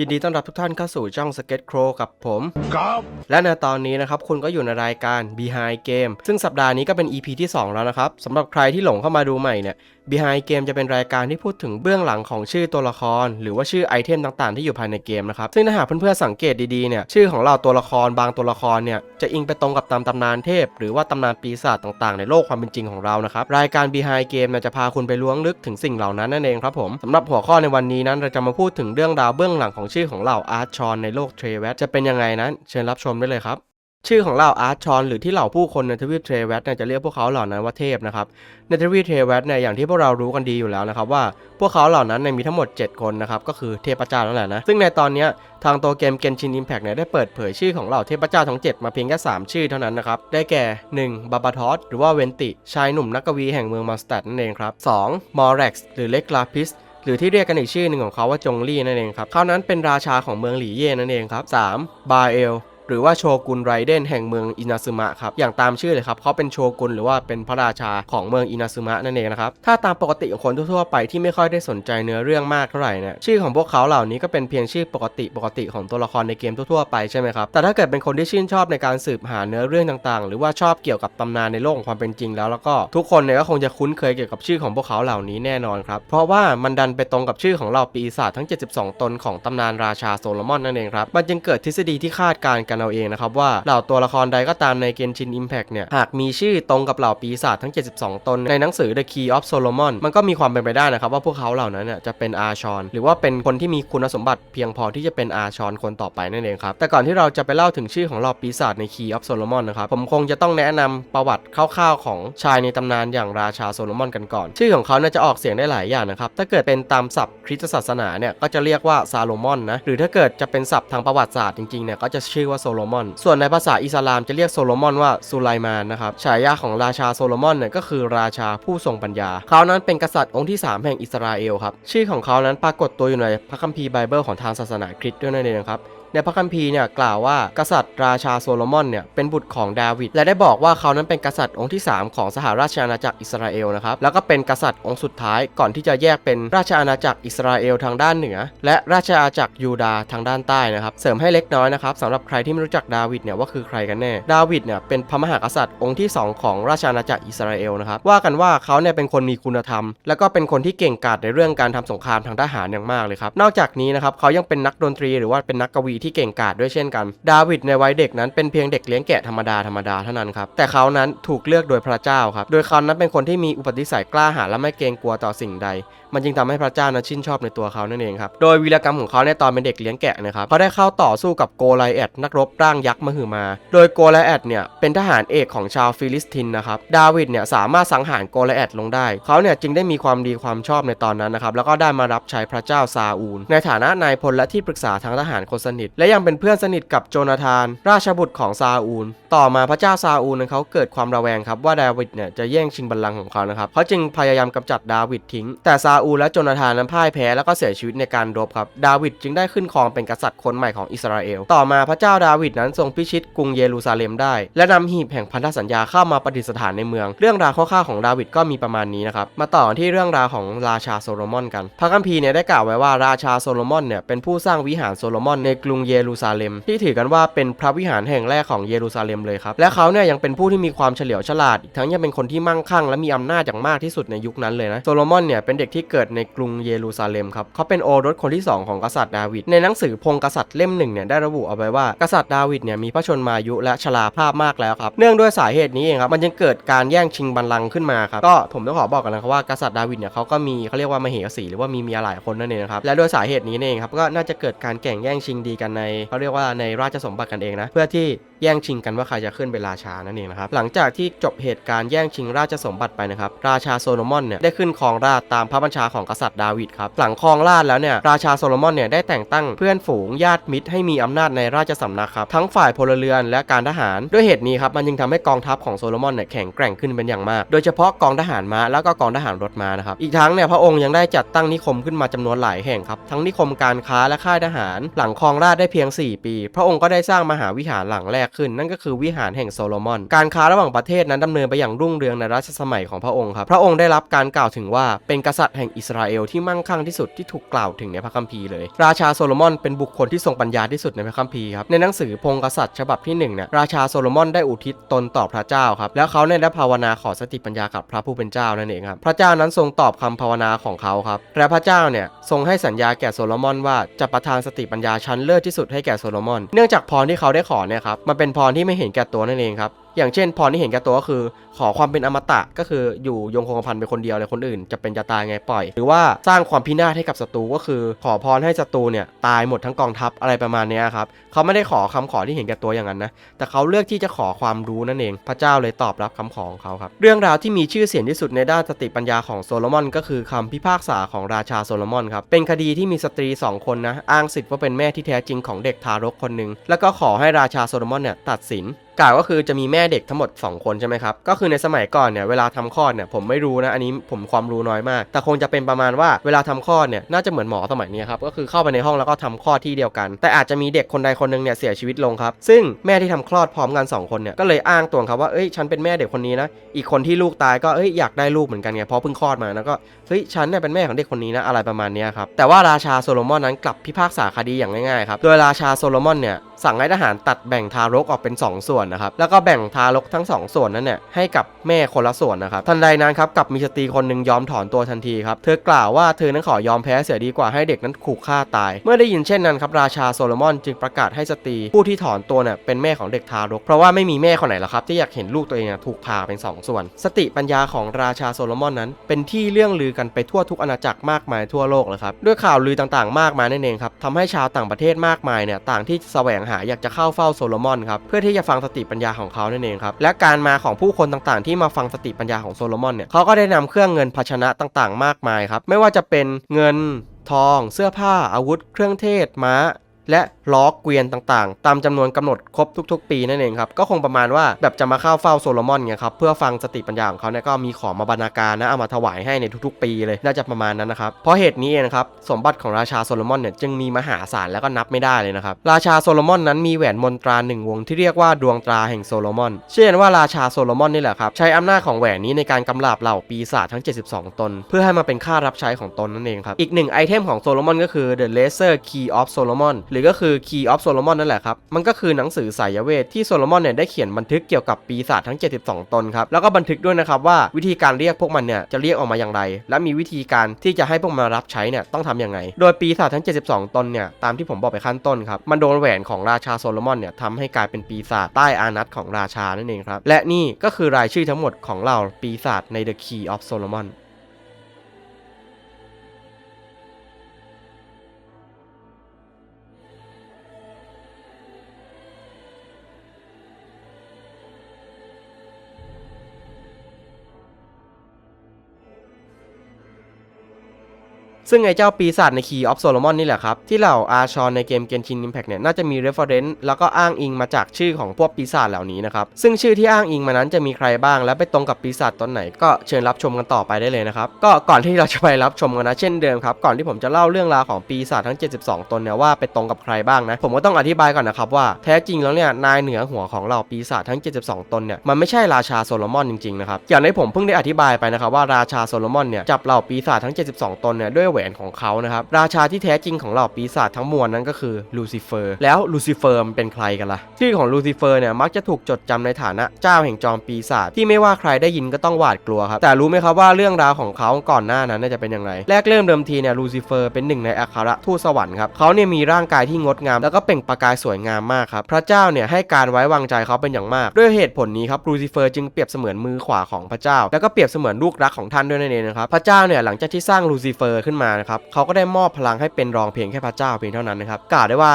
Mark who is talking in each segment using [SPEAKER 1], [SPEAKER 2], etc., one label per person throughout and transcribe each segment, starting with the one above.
[SPEAKER 1] ยินดีต้อนรับทุกท่านเข้าสู่ช่อง Skate Crow กับผม
[SPEAKER 2] ครับ
[SPEAKER 1] และในตอนนี้นะครับคุณก็อยู่ในรายการ Behind Game ซึ่งสัปดาห์นี้ก็เป็น EP ที่ 2 แล้วนะครับสำหรับใครที่หลงเข้ามาดูใหม่เนี่ย Behind Game จะเป็นรายการที่พูดถึงเบื้องหลังของชื่อตัวละคร หรือว่าชื่อไอเทมต่างๆ ที่อยู่ภายในเกมนะครับซึ่งถ้าหากเพื่อนๆสังเกตดีๆเนี่ยชื่อของเราตัวละครบางตัวละครเนี่ยจะอิงไปตรงกับตามตำนานเทพ หรือว่าตำนานปีศาจต่างๆ ในโลกความเป็นจริงของเรานะครับรายการ Behind Game เนี่ยจะพาคุณไปล้วงลึกถึงสิ่งเหล่านั้นนั่นเองครับผมสำหรับหัวข้อในวันนี้นั้นเราจะมาพูดถึงเรื่องราวเบื้องหลังของชื่อของเหล่าอาร์ชอนในโลกเทรเวสจะเป็นยังไงนั้น เชิญรับชมได้เลยครับชื่อของเหล่าอาร์ชอนหรือที่เหล่าผู้คนในทวีปเทรเวสเนี่ยจะเรียกพวกเขาเหล่านั้นว่าเทพนะครับในทวีปเทรเวสเนี่ยอย่างที่พวกเรารู้กันดีอยู่แล้วนะครับว่าพวกเขาเหล่านั้นเนี่ยมีทั้งหมด 7 คนนะครับก็คือเทพเจ้านั่นแหละนะซึ่งในตอนนี้ทางตัวเกม Genshin Impact เนี่ยได้เปิดเผยชื่อของเหล่าเทพเจ้าทั้ง 7 มาเพียงแค่3ชื่อเท่านั้นนะครับได้แก่ 1. บาบาทอสหรือว่าเวนติ ชายหนุ่มนักกวีแห่งเมืองมอนสเตดนั่นเองครับ 2. มอร็กซ์หรือเล็กลาพิส หรือที่เรียกกันอีกชื่อหนึ่งของเขาว่าจงลี่นั่นเองครับเขานั้นเป็นราชาของเมืองหลี่เย่นั่นเองครับ 3. บาเอล หรือว่าโชกุนไรเดนแห่งเมืองอินาซึมะครับอย่างตามชื่อเลยครับเขาเป็นโชกุนหรือว่าเป็นพระราชาของเมืองอินาซึมะนั่นเองนะครับถ้าตามปกติของคนทั่วไปที่ไม่ค่อยได้สนใจเนื้อเรื่องมากเท่าไหร่เนี่ยชื่อของพวกเขาเหล่านี้ก็เป็นเพียงชื่อปกติปกติของตัวละครในเกมทั่วๆไปใช่ไหมครับแต่ถ้าเกิดเป็นคนที่ชื่นชอบในการสืบหาเนื้อเรื่องต่างๆ หรือว่าชอบเกี่ยวกับตำนานในโลกของความเป็นจริงแล้วแล้วก็ทุกคนเนี่ยก็คงจะคุ้นเคยเกี่ยวกับชื่อของพวกเขาเหล่านี้แน่นอนครับเพราะว่ามันดันไปตรงกับชื่อของเหล่าปีศาจทั้ง 72 ตนของตำนานราชาโซโลมอนนั่นเองครับมันจึงเกิดทฤษฎีที่คาดการณ์กันเอาเองนะครับว่าเหล่าตัวละครใดก็ตามใน Genshin Impact เนี่ยหากมีชื่อตรงกับเหล่าปีศาจทั้ง 72 ตนในหนังสือ The Key of Solomon มันก็มีความเป็นไปได้นะครับว่าพวกเขาเหล่านั้นเนี่ยจะเป็นอาชอนหรือว่าเป็นคนที่มีคุณสมบัติเพียงพอที่จะเป็นอาชอนคนต่อไปนั่นเองครับแต่ก่อนที่เราจะไปเล่าถึงชื่อของเหล่าปีศาจใน Key of Solomon นะครับผมคงจะต้องแนะนำประวัติคร่าวๆของชายในตำนานอย่างราชาโซโลมอนกันก่อน ชื่อของเขาเนี่ยจะออกเสียงได้หลายอย่างนะครับถ้าเกิดเป็นตามศัพท์คริสตศาสนาเนี่ยก็จะเรียกว่าซาโลมอนนะหรือถ้าเกิดจะเป็นศัพท์ทางประวัติศาสตร์จริงๆเนี่ยก็จะชื่อว่าโซโลมอน ส่วนในภาษาอิสลามจะเรียกโซโลมอนว่าสุไลมานนะครับ ฉายาของราชาโซโลมอนเนี่ยก็คือราชาผู้ทรงปัญญา เขานั้นเป็นกษัตริย์องค์ที่ 3 แห่งอิสราเอลครับ ชื่อของเขานั้นปรากฏตัวอยู่ในพระคัมภีร์ไบเบิลของทางศาสนาคริสต์ด้วยนั่นเองครับ ในพระคัมภีร์เนี่ยกล่าวว่ากษัตริย์ราชาโซโลมอนเนี่ยเป็นบุตรของดาวิดและได้บอกว่าเขานั้นเป็นกษัตริย์องค์ที่ 3 ของสหราชอาณาจักรอิสราเอลนะครับแล้วก็เป็นกษัตริย์องค์สุดท้ายก่อนที่จะแยกเป็นราชอาณาจักรอิสราเอลทางด้านเหนือ และราชอาณาจักรยูดาห์ทางด้านใต้นะครับเสริมให้เล็กน้อยนะครับสำหรับใครที่ไม่รู้จักดาวิดเนี่ยว่าคือใครกันแน่ดาวิดเนี่ยเป็นพระมหากษัตริย์องค์ที่ 2 ของราชอาณาจักรอิสราเอลนะครับว่ากันว่าเขาเนี่ยเป็นคนมีคุณธรรม แล้วก็เป็นคนที่เก่งกาจในเรื่องการทำสงครามทางทหารอย่างมากเลยครับนอกจากนี้นะครับเขายังเป็นนักดนตรีหรือว่าเป็นนักกวีทเก่งกาจด้วยเช่นกัน ดาวิดในวัยเด็กนั้นเป็นเพียงเด็กเลี้ยงแกะธรรมดาธรรมดาเท่านั้นครับ แต่เขานั้นถูกเลือกโดยพระเจ้าครับ โดยเขานั้นเป็นคนที่มีอุปนิสัยกล้าหาญและไม่เกรงกลัวต่อสิ่งใด มันจึงทำให้พระเจ้านั้นชื่นชอบในตัวเขานั่นเองครับ โดยวีรกรรมของเขาในตอนเป็นเด็กเลี้ยงแกะนะครับเขาได้เข้าต่อสู้กับโกไลแอดนักรบร่างยักษ์มหึมา โดยโกไลแอดเนี่ยเป็นทหารเอกของชาวฟิลิสตินนะครับ ดาวิดเนี่ยสามารถสังหารโกไลแอดลงได้ เขาเนี่ยจึงได้มีความดีความชอบในตอนนั้นนะครับ แล้วก็ได้มารับใช้พระเจ้าซาอูล ในฐานะนายพลและที่ปรึกษาทางทหารคนสนิทและยังเป็นเพื่อนสนิทกับโจนาธาน ราชบุตรของซาอูล ต่อมาพระเจ้าซาอูลนั้นเขาเกิดความระแวงครับว่าดาวิดเนี่ยจะแย่งชิงบัลลังก์ของเขานะครับเขาจึงพยายามกำจัดดาวิดทิ้ง แต่ซาอูลและโจนาธานนั้นพ่ายแพ้แล้วก็เสียชีวิตในการรบครับดาวิดจึงได้ขึ้นครองเป็นกษัตริย์คนใหม่ของอิสราเอล ต่อมาพระเจ้าดาวิดนั้นทรงพิชิตกรุงเยรูซาเล็มได้ และนำหีบแห่งพันธสัญญาเข้ามาประดิษฐานในเมือง เรื่องราวคร่าวๆของดาวิดก็มีประมาณนี้นะครับมาต่อที่เรื่องราวของราชาโซโลมอนกัน พระคัมภีร์เนี่ยได้กล่าวไว้ว่าราชาโซโลมอนเนี่ยเป็นผู้สร้างวิหารโซโลมอนในกรุงงเยรูซาเล็ม ที่ถือกันว่าเป็นพระวิหารแห่งแรกของเยรูซาเล็มเลยครับ และเขาเนี่ยยังเป็นผู้ที่มีความเฉลียวฉลาด อีกทั้งยังเป็นคนที่มั่งคั่ง และมีอำนาจอย่างมากที่สุดในยุคนั้นเลยนะ โซโลมอนเนี่ยเป็นเด็กที่เกิดในกรุงเยรูซาเล็มครับ เขาเป็นโอรสคนที่สองของกษัตริย์ดาวิด ในหนังสือพงกษัตริย์เล่มหนึ่งเนี่ยได้ระบุเอาไว้ว่ากษัตริย์ดาวิดเนี่ยมีพระชนมายุและชราภาพมากแล้วครับ เนื่องด้วยสาเหตุนี้เองครับ มันจึงเกิดการแย่งชิงบัลลังก์ขึ้นมาครับ ก็ผมต้องขอบอกกันนะครับว่ากษัตริย์ดาวิดเนี่ยเขาก็มีเขาเรียกว่ามเหสีหรือว่ามีเมียหลายคนนั่นเองครับ และด้วยสาเหตุนี้เองครับก็น่าจะเกิดการแข่งแย่งชิงดีกันในเขาเรียกว่าในราชสมบัติกันเองนะ เพื่อที่แย่งชิงกันว่าใครจะขึ้นเป็นราชานั่นเองนะครับหลังจากที่จบเหตุการณ์แย่งชิงราชสมบัติไปนะครับราชาโซโลมอนเนี่ยได้ขึ้นครองราชตามพระบัญชาของกษัตริย์ดาวิดครับหลังครองราชแล้วเนี่ยราชาโซโลมอนเนี่ยได้แต่งตั้งเพื่อนฝูงญาติมิตรให้มีอำนาจในราชสำนักครับทั้งฝ่ายพลเรือนและการทหาร ด้วยเหตุนี้ครับมันจึงทำให้กองทัพของโซโลมอนเนี่ยแข็งแกร่งขึ้นเป็นอย่างมาก โดยเฉพาะกองทหารม้าแล้วก็กองทหารรถม้านะครับอีกทั้งเนี่ยพระองค์ยังได้จัดตั้งนิคมขึ้นมาจำนวนหลายแห่งครับทั้งนิคมการค้าและค่ายทหาร หลังครองราชได้เพียง 4 ปี พระองค์ก็ได้สร้างมหาวิหารหลังแรกขึ้น นั่นก็คือวิหารแห่งโซโลมอน การค้าระหว่างประเทศนั้นดำเนินไปอย่างรุ่งเรืองในรัชสมัยของพระองค์ครับ พระองค์ได้รับการกล่าวถึงว่าเป็นกษัตริย์แห่งอิสราเอลที่มั่งคั่งที่สุดที่ถูกกล่าวถึงในพระคัมภีร์เลย ราชาโซโลมอนเป็นบุคคลที่ทรงปัญญาที่สุดในพระคัมภีร์ครับ ในหนังสือพงกษัตริย์ฉบับที่หนึ่งเนี่ย ราชาโซโลมอนได้อุทิศตนต่อพระเจ้าครับ แล้วเขาเนี่ยได้ภาวนาขอสติปัญญากับพระผู้เป็นเจ้านั่นเองครับ พระเจ้านั้นทรงตอบคำภาวนาของเขาครับ และพระเจ้าเนี่ยทรงให้สัญญาแก่โซโลมอนว่าจะประทานสติปัญญาชั้นเลิศที่สุดให้แก่โซโลมอน เนื่องจากพรที่เขาได้ขอเนี่ยครับมัเป็นพรที่ไม่เห็นแก่ตัวนั่นเองครับ อย่างเช่น พรที่เห็นแก่ตัวก็คือ ขอความเป็นอมตะก็คืออยู่ยงคงกระพันเป็นคนเดียวเลยคนอื่น จะเป็นจะตายไงปล่อย หรือว่าสร้างความพินาศให้กับศัตรูก็คือ ขอพรให้ศัตรูเนี่ยตายหมดทั้งกองทัพอะไรประมาณนี้ครับเขาไม่ได้ขอคำขอที่เห็นแก่ตัวอย่างนั้นนะแต่เขาเลือกที่จะขอความรู้นั่นเอง พระเจ้าเลยตอบรับคำขอของเขาครับเรื่องราวที่มีชื่อเสียงที่สุดในด้านสติปัญญาของโซโลมอน ก็คือคำพิพากษาของราชาโซโลมอนครับเป็นคดีที่มีสตรีสองคนนะอ้างสิทธิ์ว่าเป็นแม่ที่แท้จริงของเด็กทารกคนหนึ่งแล้วก็ขอให้ราชาโซโลมอนเนี่ยตัดสิน กล่าวก็คือจะมีแม่เด็กทั้งหมด 2 คนใช่ไหมครับ ก็คือในสมัยก่อนเนี่ยเวลาทำคลอดเนี่ยผมไม่รู้นะ อันนี้ผมความรู้น้อยมาก แต่คงจะเป็นประมาณว่าเวลาทำคลอดเนี่ยน่าจะเหมือนหมอสมัยนี้ครับ ก็คือเข้าไปในห้องแล้วก็ทำคลอดที่เดียวกัน แต่อาจจะมีเด็กคนใดคนหนึ่งเนี่ยเสียชีวิตลงครับ ซึ่งแม่ที่ทำคลอดพร้อมกัน 2 คนเนี่ยก็เลยอ้างตัวครับว่าเอ้ยฉันเป็นแม่เด็กคนนี้นะ อีกคนที่ลูกตายก็เอ้ยอยากได้ลูกเหมือนกันไงเพราะเพิ่งคลอดมาแล้วก็เฮ้ยฉันเนี่ยเป็นแม่ของเด็กคนนี้นะอะไรประมาณนี้ครับแต่ว่าราชาโซโลมอนนั้นกลับพิพากษาคดีอย่างง่ายๆครับโดยราชาโซโลมอนเนี่ยสั่งให้ทหารตัดแบ่งทารกออกเป็น 2 ส่วนนะครับ แล้วก็แบ่งทารกทั้ง 2 ส่วนนั้นเนี่ยให้กับแม่คนละส่วนนะครับ ทันใดนั้นครับกับมีสตรีคนหนึ่งยอมถอนตัวทันทีครับ เธอกล่าวว่าเธอนั้นขอยอมแพ้เสียดีกว่าให้เด็กนั้นถูกฆ่าตาย เมื่อได้ยินเช่นนั้นครับราชาโซโลมอนจึงประกาศให้สตรีผู้ที่ถอนตัวเนี่ยเป็นแม่ของเด็กทารก เพราะว่าไม่มีแม่คนไหนหรอกครับที่อยากเห็นลูกตัวเองถูกพาเป็นสองส่วน สติปัญญาของราชาโซโลมอนนั้น เป็นที่เรื่องลือกันไปทั่วทุกอาณาจักรมากมายทั่วโลกเลยครับด้วยข่าวลือต่างๆ มากมายนั่นเองครับทำให้ชาวต่างประเทศมากมายเนี่ยต่างที่แสวงหาอยากจะเข้าเฝ้าโซโลมอนครับเพื่อที่จะฟังสติปัญญาของเขานั่นเองครับและการมาของผู้คนต่างๆ ที่มาฟังสติปัญญาของโซโลมอนเนี่ยเขาก็ได้นำเครื่องเงินภาชนะต่างๆ มากมายครับไม่ว่าจะเป็นเงินทอง เสื้อผ้าอาวุธ เครื่องเทศม้า และล้อเกวียนต่างๆ ตามจำนวนกำหนดครบทุก ๆ ปีนั่นเองครับ ก็คงประมาณว่าแบบจะมาเข้าเฝ้าโซโลมอนไงครับ เพื่อฟังสติปัญญาของเขาเนี่ยก็มีของมาบรรณาการนะ เอามาถวายให้ในทุกๆ ปีเลยน่าจะประมาณนั้นนะครับ เพราะเหตุนี้เองนะครับ สมบัติของราชาโซโลมอนเนี่ยจึงมีมหาศาลแล้วก็นับไม่ได้เลยนะครับ ราชาโซโลมอนนั้นมีแหวนมนตราหนึ่งวงที่เรียกว่าดวงตราแห่งโซโลมอน เชื่อกันว่าราชาโซโลมอนนี่แหละครับใช้อำนาจของแหวนนี้ในการกำราบเหล่าปีศาจทั้ง 72 ตน เพื่อให้มาเป็นค่ารับใช้ของตนนั่นเองครับอีกหนึ่งไอเทมของโซโลมอนก็คือ The Lesser Key of Solomon หรือก็คือ Key of Solomon นั่นแหละครับ มันก็คือหนังสือสายเวทที่โซโลมอนเนี่ยได้เขียนบันทึกเกี่ยวกับปีศาจทั้ง 72 ตนครับ แล้วก็บันทึกด้วยนะครับว่าวิธีการเรียกพวกมันเนี่ยจะเรียกออกมาอย่างไร และมีวิธีการที่จะให้พวกมันรับใช้เนี่ยต้องทำอย่างไง โดยปีศาจทั้ง 72 ตนเนี่ยตามที่ผมบอกไปขั้นต้นครับ มันโดนแหวนของราชาโซโลมอนเนี่ยทำให้กลายเป็นปีศาจใต้อานัตของราชานั่นเองครับ และนี่ก็คือรายชื่อทั้งหมดของเหล่าปีศาจใน The Key of Solomon ซึ่งไอ้เจ้าปีศาจใน Key of Solomon นี่แหละครับ ที่เหล่าอาชอนในเกม Genshin Impact เนี่ยน่าจะมี reference แล้วก็อ้างอิงมาจากชื่อของพวกปีศาจเหล่านี้นะครับซึ่งชื่อที่อ้างอิงมานั้นจะมีใครบ้างและไปตรงกับปีศาจตนไหน ก็เชิญรับชมกันต่อไปได้เลยนะครับก็ก่อนที่เราจะไปรับชมกันนะเช่นเดิมครับก่อนที่ผมจะเล่าเรื่องราวของปีศาจทั้ง 72 ตนเนี่ยว่าไปตรงกับใครบ้างนะผมก็ต้องอธิบายก่อนนะครับว่าแท้จริงแล้วเนี่ยนายเหนือหัวของเหล่าปีศาจทั้ง 72 ตนเนี่ยมันไม่ใช่ราชาโซโลมอนจริงๆนะครับอย่างที่ผมเพิ่งได้อธิบายไปนะครับว่าราชาโซโลมอนเนี่ยจับเหล่าปีศาจทั้ง 72 ตนเนี่ยด้วยแหวนของเขานะครับ ราชาที่แท้จริงของเหล่าปีศาจทั้งมวลนั้นก็คือลูซิเฟอร์ แล้วลูซิเฟอร์มันเป็นใครกันล่ะ ชื่อของลูซิเฟอร์เนี่ยมักจะถูกจดจำในฐานะเจ้าแห่งจอมปีศาจที่ไม่ว่าใครได้ยินก็ต้องหวาดกลัวครับ แต่รู้ไหมครับว่าเรื่องราวของเขาก่อนหน้านั้นน่าจะเป็นอย่างไร แรกเริ่มเดิมทีเนี่ยลูซิเฟอร์เป็นหนึ่งในอัครทูตสวรรค์ครับเขาเนี่ยมีร่างกายที่งดงาม แล้วก็เปล่งประกายสวยงามมากครับ พระเจ้าเนี่ยให้การไว้วางใจเขาเป็นอย่างมาก ด้วยเหตุผลนี้ครับลูซิเฟอร์จึงเปรียบเสมือนมือขวาของพระเจ้า แล้วก็เปรียบเสมือนลูกรักของท่านด้วยนั่นเองนะครับพระเจ้าเนี่ยหลังจากที่สร้างลูซิเฟอร์ขึ้นมานะครับเขาก็ได้มอบพลังให้เป็นรองเพียงแค่พระเจ้าเพียงเท่านั้นนะครับกล่าวได้ว่า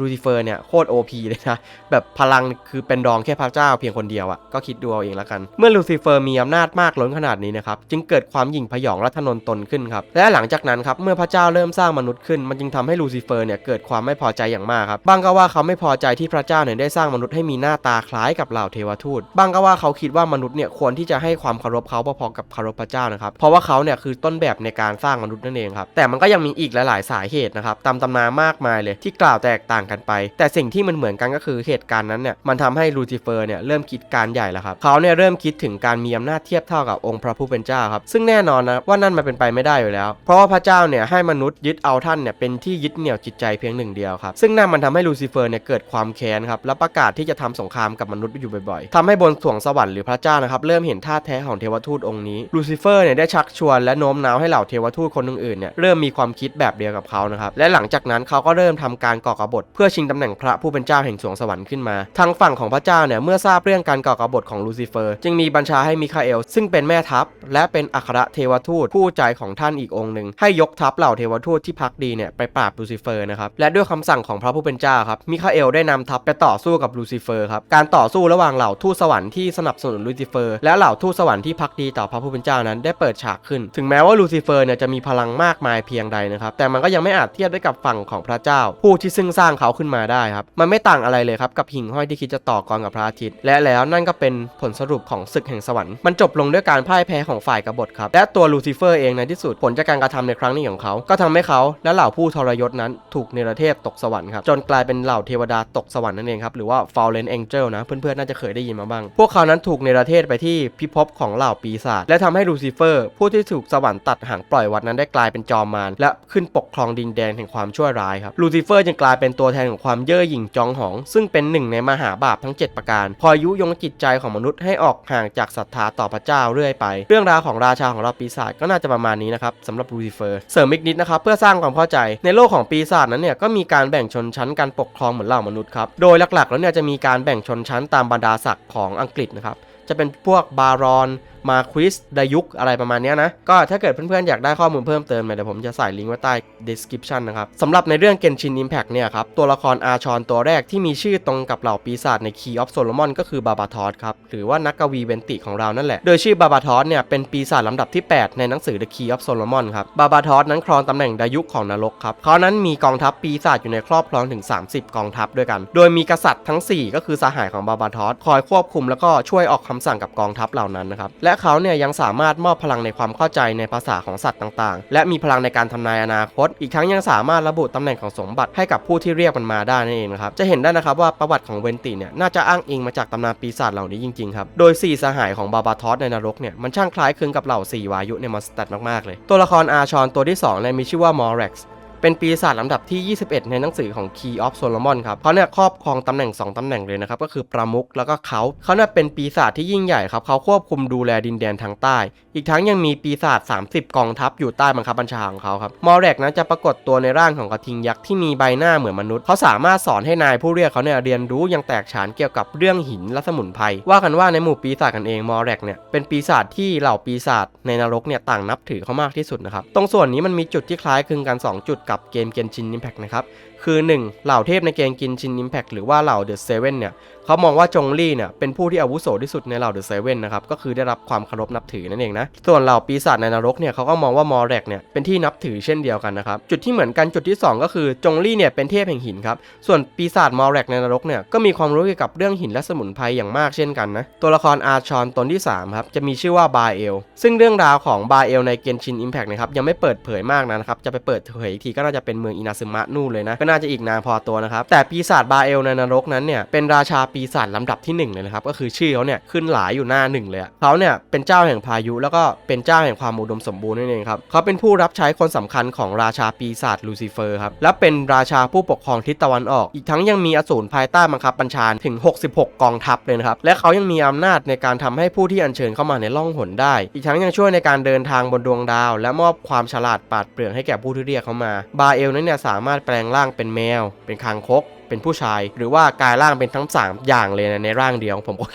[SPEAKER 1] ลูซิเฟอร์เนี่ยโคตร OP เลยนะ แบบพลังคือเป็นรองแค่พระเจ้าเพียงคนเดียวอะ่ะก็คิดดูเอาเองแล้วกัน เมื่อลูซิเฟอร์มีอำนาจมากล้นขนาดนี้นะครับจึงเกิดความหยิ่งพยองและทะนนตนขึ้นครับและหลังจากนั้นครับเมื่อพระเจ้าเริ่มสร้างมนุษย์ขึ้น มันจึงทำให้ลูซิเฟอร์เนี่ยเกิดความไม่พอใจอย่างมากครับบางก็ว่าเขาไม่พอใจที่พระเจ้าเนี่ยได้สร้างมนุษย์ให้มีหน้าตาคล้ายกับเหล่าเทวทูตบางก็ว่าเขาคิดว่ามนุษย์เนี่ยควรที่จะให้ความเคารพเขาพอๆกับเคารพพระเจ้านะครับเพราะว่าเขาเนี่ยคือต้นแบบในการสร้างมนุษย์นั่นเองครับแต่มันก็ยังมีอีกหลายๆ สาเหตุนะครับตามตำนานมากมายเลยที่กล่าวแตกต่างกันไป แต่สิ่งที่มันเหมือนกันก็คือเหตุการณ์นั้นเนี่ยมันทำให้ลูซิเฟอร์เนี่ยเริ่มคิดการใหญ่แล้วครับเขาเนี่ยเริ่มคิดถึงการมีอำนาจเทียบเท่ากับองค์พระผู้เป็นเจ้าครับซึ่งแน่นอนนะว่านั่นมันเป็นไปไม่ได้อยู่แล้ว เพราะว่าพระเจ้าเนี่ยให้มนุษย์ยึดเอาท่านเนี่ยเป็นที่ยึดเหนี่ยวจิตใจเพียงหนึ่งเดียวครับซึ่งนั่นมันทำให้ลูซิเฟอร์เนี่ยเกิดความแค้นครับและประกาศที่จะทำสงครามกับมนุษย์อยู่บ่อยๆทำให้บนสวงสวรรค์หรือพระเจ้านะครับเริ่มเห็นท่าแท้ของเทวทูตองค์นี้ลูซิเฟอร์เนี่ยได้ชักชวนและโน้มน้าวให้เหล่าเทวทูตคนอื่นๆเนี่ยเริ่มมีความคิดแบบเดียวกับเขานะครับและหลังจากนั้นเขาก็เริ่มทำการก่อกบฏเพื่อชิงตำแหน่งพระผู้เป็นเจ้าแห่งสวงสวรรค์ขึ้นมา ทางฝั่งของพระเจ้าเนี่ยเมื่อทราบเรื่องการก่อกบฏของลูซิเฟอร์จึงมีบัญชาให้มิคาเอล ซึ่งเป็นแม่ทัพ และเป็นอัครเทวทูตผู้ใจของท่านอีกองค์หนึ่งให้ยกทัพเหล่าเทวทูตที่พักดีเนี่ยไปปราบลูซิเฟอร์นะครับและด้วยคำสั่งของพระผู้เป็นเจ้าครับมิคาเอลได้นำทัพไปต่อสู้กับลูซิเฟอร์ครับการต่อสู้ระหว่างเหล่าทูตสวรรค์ที่สนับสนุนลูซิเฟอร์และเหล่าทูตสวรรค์ที่พักดีต่อพระผู้เป็นเจ้านั้นได้เปิดฉากขึ้น ถึงแม้ว่าลูซิเฟอร์เนี่ยจะมีพลังมากมายเพียงใดนะครับแต่มันก็ยังไม่อาจเทียบได้กับฝั่งของพระเจ้า ผู้ที่ซึ่งสร้างเขาขึ้นมาได้ครับ มันไม่ต่างอะไรเลยครับกับหิ่งห้อยที่คิดจะต่อกรกับพระอาทิตย์ และแล้วนั่นก็เป็นผลสรุปของศึกแห่งสวรรค์ มันจบลงด้วยการพ่ายแพ้ของฝ่ายกบฏครับ และตัวลูซิเฟอร์เองในที่สุดผลจากการกระทำในครั้งนี้ของเขา ก็ทำให้เขาและเหล่าผู้ทรยศนั้นถูกเนรเทพตกสวรรค์ครับ จนกลายเป็นเหล่าเทวดาตกสวรรค์นั่นเองครับ หรือว่า fallen angel นะ เพื่อนๆ น่าจะเคยได้ยินมาบ้าง พวกเขานั้นถูกเนรเทศไปที่พิภพของเหล่าปีศาจ และทำให้ลูซิเฟอร์ ผู้ที่ถูกสวรรค์ตัดหางปล่อยวัดนั้นได้กลายเป็นจอมมาร และขึ้นปกครองดินแดนแห่งความชั่วร้ายครับ ลูซิเฟอร์จึงกลายเป็นตัวแทนของความเย่อหยิ่งจองหอง ซึ่งเป็นหนึ่งในมหาบาปทั้ง 7 ประการ คอยยุยงจิตใจของมนุษย์ให้ออกห่างจากศรัทธาต่อพระเจ้าเรื่อยไป เรื่องราวของราชาของเราปีศาจก็น่าจะประมาณนี้นะครับสำหรับลูซิเฟอร์ เสริมอีกนิดนะครับเพื่อสร้างความเข้าใจ ในโลกของปีศาจนั้นเนี่ยก็มีการแบ่งชนชั้นการปกครองเหมือนเหล่ามนุษย์ครับ โดยหลักๆ แล้วเนี่ยจะมีการแบ่งชนชั้นตามบรรดาศักดิ์ของอังกฤษนะครับ จะเป็นพวกบารอน มาควิสดายุกอะไรประมาณนี้นะ ก็ถ้าเกิดเพื่อนๆ อยากได้ข้อมูลเพิ่มเติมเนี่ยเดี๋ยวผมจะใส่ลิงก์ไว้ใต้ description นะครับสำหรับในเรื่อง Genshin Impact เนี่ยครับ ตัวละครอาชอนตัวแรกที่มีชื่อตรงกับเหล่าปีศาจใน Key of Solomon ก็คือบาบาทอสครับ หรือว่านักกวีเวนติของเรานั่นแหละ โดยชื่อบาบาทอสเนี่ยเป็นปีศาจลำดับที่ 8 ในหนังสือ The Key of Solomon ครับบาบาทอสนั้นครองตำแหน่งดายุกของนรกครับเขานั้นมีกองทัพปีศาจอยู่ในครอบครองถึง 30 กองทัพด้วยกัน โดยมีกษัตริย์ทั้ง 4 ก็คือสหายของบาบาทอสคอยควบคุมแล้วก็ช่วยออกคำสั่งกับกองทัพเหล่านั้นนะครับและและเขาเนี่ยยังสามารถมอบพลังในความเข้าใจในภาษาของสัตว์ต่างๆ และมีพลังในการทำนายอนาคต อีกทั้งยังสามารถระบุตำแหน่งของสมบัติให้กับผู้ที่เรียกมันมาได้นั่นเองครับจะเห็นได้นะครับว่าประวัติของเวนติเนี่ยน่าจะอ้างอิงมาจากตำนานปีศาจเหล่านี้จริงๆครับโดย 4 สหายของบาบาทอสในนรกเนี่ยมันช่างคล้ายคลึงกับเหล่า4วายุในมอนสเตตมากๆเลย ตัวละครอาชอนตัวที่2เนี่ยมีชื่อว่ามอร์เร็กซ์ เป็นปีศาจลำดับที่ 21 ในหนังสือของ Key of Solomon ครับเขาเนี่ยครอบครองตำแหน่ง 2ตำแหน่งเลยนะครับก็คือประมุขแล้วก็เขาเขาเนี่ยเป็นปีศาจที่ยิ่งใหญ่ครับเขาควบคุมดูแลดินแดนทางใต้ อีกทั้งยังมีปีศาจ 30 กองทัพอยู่ใต้บังคับบัญชาของเขาครับมอแรกนั้นจะปรากฏตัวในร่างของกระทิงยักษ์ที่มีใบหน้าเหมือนมนุษย์เขาสามารถสอนให้นายผู้เรียกเขาเนี่ยเรียนรู้ย่างแตกฉานเกี่ยวกับเรื่องหินและสมุนไพรว่ากันว่าในหมู่ปีศาจกันเองมอแรกเนี่ยเป็นปีศาจที่เหล่าปีศาจในนรกเนี่ยต่างนับถือเขามากที่สุดนะครับตรงส่วนนี้มันมีจุดที่คล้ายคลึงกัน 2 จุดกับเกมเกนชินอิมแพกนะครับ คือ 1 เหล่าเทพในเกมกินชินอิมแพกหรือว่าเหล่าเดอะเซเว่นเนี่ย เขามองว่าจงลี่เนี่ยเป็นผู้ที่อาวุโสที่สุดในเหล่า The Seven นนะครับก็คือได้รับความเคารพนับถือนั่นเองนะส่วนเหล่าปีศาจในนรกเนี่ยเขาก็มองว่ามอแรกเนี่ยเป็นที่นับถือเช่นเดียวกันนะครับจุดที่เหมือนกันจุดที่ 2 ก็คือจงลี่เนี่ยเป็นเทพแห่งหินครับส่วนปีศาจมอแรกในนรกเนี่ยก็มีความรู้เกี่ยวกับเรื่องหินและสมุนไพรอย่างมากเช่นกันนะตัวละครอาชอนตนที่3ครับจะมีชื่อว่าบาเอลซึ่งเรื่องราวของบาเอลในเกนชิน Impact นะครับยังไม่เปิดเผยมากนะครับจะไปเปิดเผยอีกทีก็น่าจะเป็นเมืองอินาซึมะนู่นเลยนะก็น่าจะอีกนานพอตัวนะครับแต่ปีศาจบาเอลในนรกนั้นเนี่ยเป็นราชาปีีศาจลำดับที่หนึ่งเลยนะครับก็คือชื่อเขาเนี่ยขึ้นหลายอยู่หน้าหนึ่งเลยเขาเนี่ยเป็นเจ้าแห่งพายุ แล้วก็เป็นเจ้าแห่งความอุดมสมบูรณ์นั่นเองครับเขาเป็นผู้รับใช้คนสำคัญของราชาปีศาจลูซิเฟอร์ครับและเป็นราชาผู้ปกครองทิศตะวันออก อีกทั้งยังมีอสูรภายใต้บังคับบัญชาถึง 66 กองทัพเลยนะครับและเขายังมีอำนาจในการทำให้ผู้ที่อัญเชิญเข้ามาในล่องหนได้ อีกทั้งยังช่วยในการเดินทางบนดวงดาว และมอบความฉลาดปาดเปรื่องให้แก่ผู้ที่เรียกเขามา บาเอลนั้นเนี่ยสามารถแปลงร่างเป็นแมว เป็นคางคก เป็นผู้ชาย หรือว่ากลายร่างเป็นทั้ง 3 อย่างเลยนะในร่างเดียว ผมก็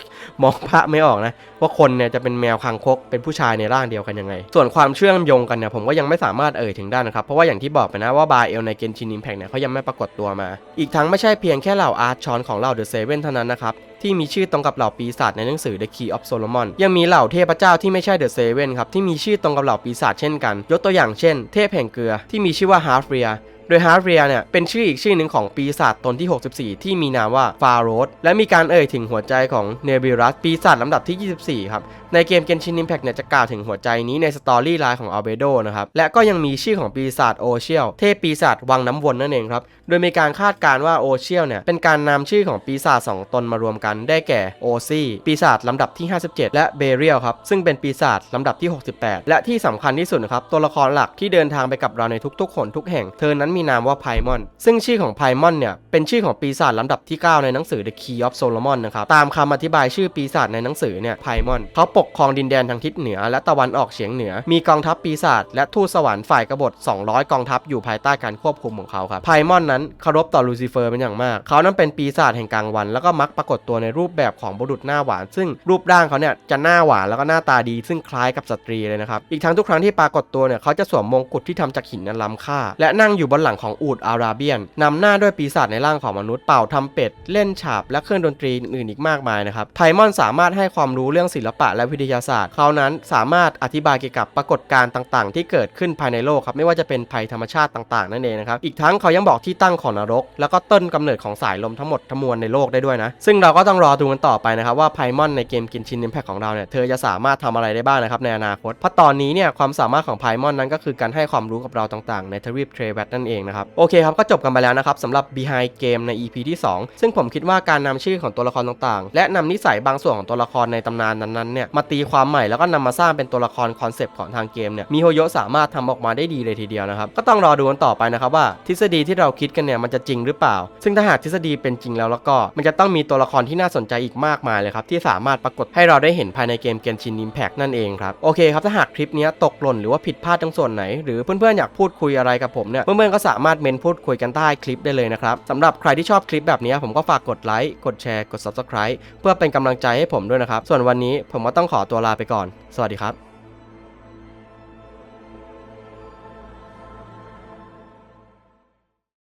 [SPEAKER 1] มองพระไม่ออกนะ ว่าคนเนี่ยจะเป็นแมวคางคกเป็นผู้ชายในร่างเดียวกันยังไง ส่วนความเชื่อมโยงกันเนี่ยผมก็ยังไม่สามารถเอ่ยถึงได้นะครับ เพราะว่าอย่างที่บอกไปนะว่าบาเอลในเกนชินอิมแพกเนี่ยเขายังไม่ปรากฏตัวมา อีกทั้งไม่ใช่เพียงแค่เหล่าอาร์ชอนของเหล่าเดอะเซเว่นเท่านั้นนะครับที่มีชื่อตรงกับเหล่าปีศาจในหนังสือ The Key of Solomon ยังมีเหล่าเทพเจ้าที่ไม่ใช่เดอะเซเว่นครับที่มีชื่อตรงกับเหล่าปีศาจเช่นกัน ยกตัวอย่างเช่น เทพแห่งเกลือที่มีชื่อว่าฮาร์ฟเรีย โดยฮาร์เรียเนี่ยเป็นชื่ออีกชื่อหนึ่งของปีศาจตนที่ 64 ที่มีนามว่าฟาโรสและมีการเอ่ยถึงหัวใจของเนบิรัสปีศาจลำดับที่ 24 ครับ ในเกมเกนชินนิมแพกเนี่ยจะกล่าวถึงหัวใจนี้ในสตอรี่ไลน์ของอัลเบโดนะครับ และก็ยังมีชื่อของปีศาจโอเชียลเทพปีศาจวังน้ำวนนั่นเองครับ โดยมีการคาดการณ์ว่าโอเชียลเนี่ยเป็นการนำชื่อของปีศาจสองตนมารวมกันได้แก่โอซี่ปีศาจลำดับที่ 57 และเบเรียลครับซึ่งเป็นปีศาจลำดับที่ 68 และที่สำคัญที่สุดนะครับตัวละครหลักที่เดินทางไปกับเราในทุกๆหนทุกแห่งเธอนั้นมีนามว่าไพมอน ซึ่งชื่อของไพมอนเนี่ยเป็นชื่อของปีศาจลำดับที่ 9 ในหนังสือ The Key of Solomon นะครับตามคำอธิบายชื่อปีศาจในหนังสือเนี่ยไพมอนเขาปกครองดินแดนทางทิศเหนือ และตะวันออกเฉียงเหนือ มีกองทัพปีศาจและทูตสวรรค์ฝ่ายกบฏ 200 กองทัพอยู่ภายใต้การควบคุมของเขาครับไพมอนนันเคารพต่อลูซิเฟอร์เป็นอย่างมาก เขานั้นเป็นปีศาจแห่งกลางวัน แล้วก็มักปรากฏตัวในรูปแบบของบุรุษหน้าหวาน ซึ่งรูปร่างเขาเนี่ยจะหน้าหวานแล้วก็หน้าตาดี ซึ่งคล้ายกับสตรีเลยนะครับ อีกทั้งทุกครั้งที่ปรากฏตัวเนี่ยเขาจะสวมมงกุฎที่ทำจากหินนั้นล้ำค่า และนั่งอยู่บนหลังของอูดอาราเบียนนำหน้าด้วยปีศาจในร่างของมนุษย์เป่าทำเป็ดเล่นฉาบและเครื่องดนตรีอื่นอีกมากมายนะครับไพมอนสามารถให้ความรู้เรื่องศิลปะและวิทยาศาสตร์เขานั้นสามารถอธิบายเกี่ยวกับปรากฏการณ์ต่าง ๆ ที่เกิดขึ้นภายในโลกครับไม่ว่าจะเป็นภัยธรรมชาติต่าง ๆ นั่นเองนะครับอีกทั้งเขายังบอกที่ตงของนรก แล้วก็ต้นกำเนิดของสายลมทั้งหมดทั้งมวลในโลกได้ด้วยนะ ซึ่งเราก็ต้องรอดูกันต่อไปนะครับว่าไพมอนในเกมกินชินอิมแพคของเราเนี่ยเธอจะสามารถทำอะไรได้บ้างนะครับในอนาคตเพราะตอนนี้เนี่ยความสามารถของไพมอนนั้นก็คือการให้ความรู้กับเราต่างๆในทวีปเทรเวตนั่นเองนะครับโอเคครับก็จบกันไปแล้วนะครับสำหรับ Behind Game ใน EP ที่ 2 ซึ่งผมคิดว่าการนำชื่อของตัวละครต่างๆ และนำนิสัยบางส่วนของตัวละครในตำนานนั้นๆเนี่ยมาตีความใหม่แล้วก็นำมาสร้างเป็นตัวละครคอนเซปต์ของทางเกมเนี่ยมิโฮโยสามารถทำออกมาได้ดีเลยทีเดียวนะครับก็ต้องรอดูกันต่อไปนะครับว่าทฤษฎีที่เราคิดกันเนี่ยมันจะจริงหรือเปล่า ซึ่งถ้าหากทฤษฎีเป็นจริงแล้วแล้วก็มันจะต้องมีตัวละครที่น่าสนใจอีกมากมายเลยครับที่สามารถปรากฏให้เราได้เห็นภายในเกม Genshin Impact นั่นเองครับโอเคครับถ้าหากคลิปนี้ตกหล่นหรือว่าผิดพลาดตรงส่วนไหน หรือเพื่อนๆอยากพูดคุยอะไรกับผมเนี่ยเพื่อนๆก็สามารถเมนพูดคุยกันใต้คลิปได้เลยนะครับสำหรับใครที่ชอบคลิปแบบนี้ผมก็ฝากกดไลค์กดแชร์กด Subscribe เพื่อเป็นกำลังใจให้ผมด้วยนะครับส่วนวันนี้ผมก็ต้องขอตัวลาไปก่อน สวัสดีครับ